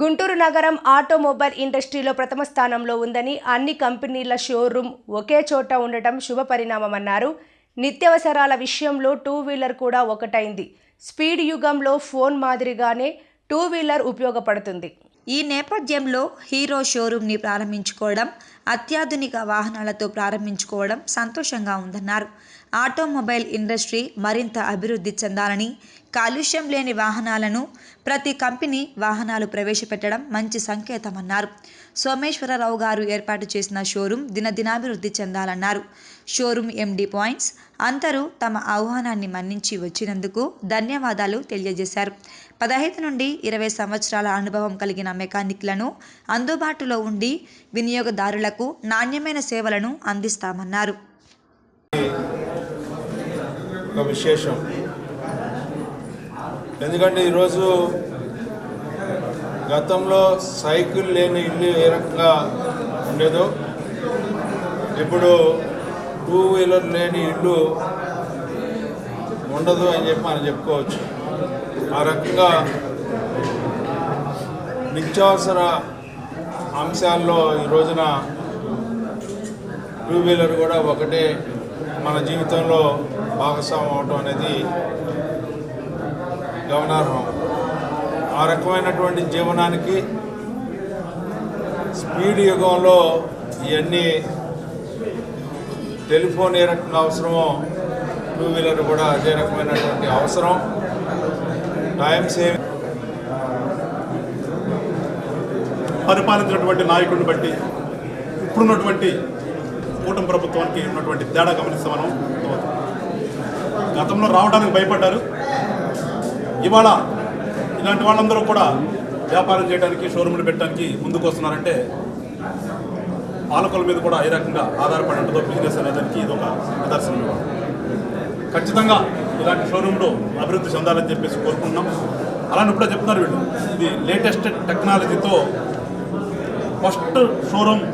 గుంటూరు నగరం ఆటోమొబైల్ ఇండస్ట్రీలో ప్రథమ స్థానంలో ఉందని అన్ని కంపెనీల షోరూమ్ ఒకే చోట ఉండటం శుభ పరిణామమన్నారు. నిత్యావసరాల విషయంలో టూ వీలర్ కూడా ఒకటైంది. స్పీడ్ యుగంలో ఫోన్ మాదిరిగానే టూ వీలర్ ఉపయోగపడుతుంది. ఈ నేపథ్యంలో హీరో షోరూంని ప్రారంభించుకోవడం అత్యాధునిక వాహనాలతో ప్రారంభించుకోవడం సంతోషంగా ఉందన్నారు. ఆటోమొబైల్ ఇండస్ట్రీ మరింత అభివృద్ధి చెందాలని కాలుష్యం లేని వాహనాలను ప్రతి కంపెనీ వాహనాలు ప్రవేశపెట్టడం మంచి సంకేతమన్నారు. సోమేశ్వరరావు గారు ఏర్పాటు చేసిన షోరూం దినదినాభివృద్ధి చెందాలన్నారు. షోరూం ఎండి పాయింట్స్ అందరూ తమ ఆహ్వానాన్ని మన్నించి వచ్చినందుకు ధన్యవాదాలు తెలియజేశారు. పదహైదు నుండి ఇరవై సంవత్సరాల అనుభవం కలిగిన మెకానిక్లను అందుబాటులో ఉండి వినియోగదారులకు నాణ్యమైన సేవలను అందిస్తామన్నారు. ఒక విశేషం. ఎందుకంటే ఈరోజు గతంలో సైకిల్ లేని ఇల్లు ఏ రకంగా ఉండేదో ఇప్పుడు టూ వీలర్ లేని ఇల్లు ఉండదు అని చెప్పి మనం చెప్పుకోవచ్చు. ఆ రకంగా నిత్యావసర అంశాల్లో ఈ రోజున టూ వీలర్ కూడా ఒకటే మన జీవితంలో భాగస్వామ్యం అవటం అనేది గమనార్హం ఆ రకమైనటువంటి జీవనానికి స్పీడ్ యుగంలో ఇవన్నీ టెలిఫోన్ ఏ రకంగా అవసరమో టూ వీలర్ కూడా అదే రకమైనటువంటి అవసరం. టైం సేవ్ పరిపాలించినటువంటి నాయకుడిని బట్టి ఇప్పుడున్నటువంటి కూటమి ప్రభుత్వానికి ఉన్నటువంటి తేడా గమనిస్తే మనం గతంలో రావడానికి భయపడ్డారు. ఇవాళ ఇలాంటి వాళ్ళందరూ కూడా వ్యాపారం చేయడానికి షోరూమ్లు పెట్టడానికి ముందుకు వస్తున్నారంటే పాలకుల మీద కూడా ఏ రకంగా ఆధారపడి ఉంటుందో బిజినెస్ అనేదానికి ఇది ఒక నిదర్శనం ఖచ్చితంగా ఇలాంటి షోరూంలో అభివృద్ధి చెందాలని చెప్పేసి కోరుకుంటున్నాం. అలానే ఇప్పుడే చెప్తున్నారు వీళ్ళు. ఇది లేటెస్ట్ టెక్నాలజీతో ఫస్ట్ షోరూమ్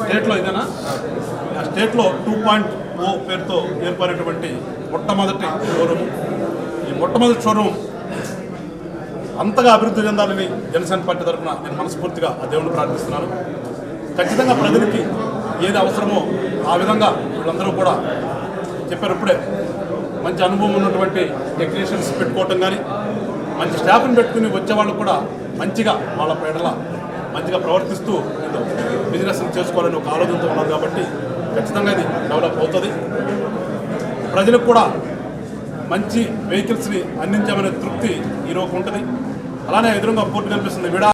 స్టేట్లో ఇదేనా? ఆ స్టేట్లో టూ పాయింట్ ఓ పేరుతో ఏర్పడినటువంటి మొట్టమొదటి షోరూమ్. ఈ మొట్టమొదటి షోరూమ్ అంతగా అభివృద్ధి చెందాలని జనసేన పార్టీ తరఫున నేను మనస్ఫూర్తిగా ఆ దేవుని ప్రార్థిస్తున్నాను. ఖచ్చితంగా ప్రజలకి ఏది అవసరమో ఆ విధంగా వీళ్ళందరూ కూడా చెప్పారు ఇప్పుడే మంచి అనుభవం ఉన్నటువంటి టెక్నీషియన్స్ పెట్టుకోవటం కానీ మంచి స్టాఫ్ని పెట్టుకుని వచ్చే వాళ్ళు కూడా మంచిగా వాళ్ళ పేడల మంచిగా ప్రవర్తిస్తూ వీళ్ళు బిజినెస్ చేసుకోవాలని ఒక ఆలోచనతో ఉన్నారు కాబట్టి ఖచ్చితంగా ఇది డెవలప్ అవుతుంది. ప్రజలకు కూడా మంచి వెహికల్స్ని అందించామనే తృప్తి ఈరోజు ఉంటుంది. అలానే ఎదురుగా పోటీ కనిపిస్తుంది. విడా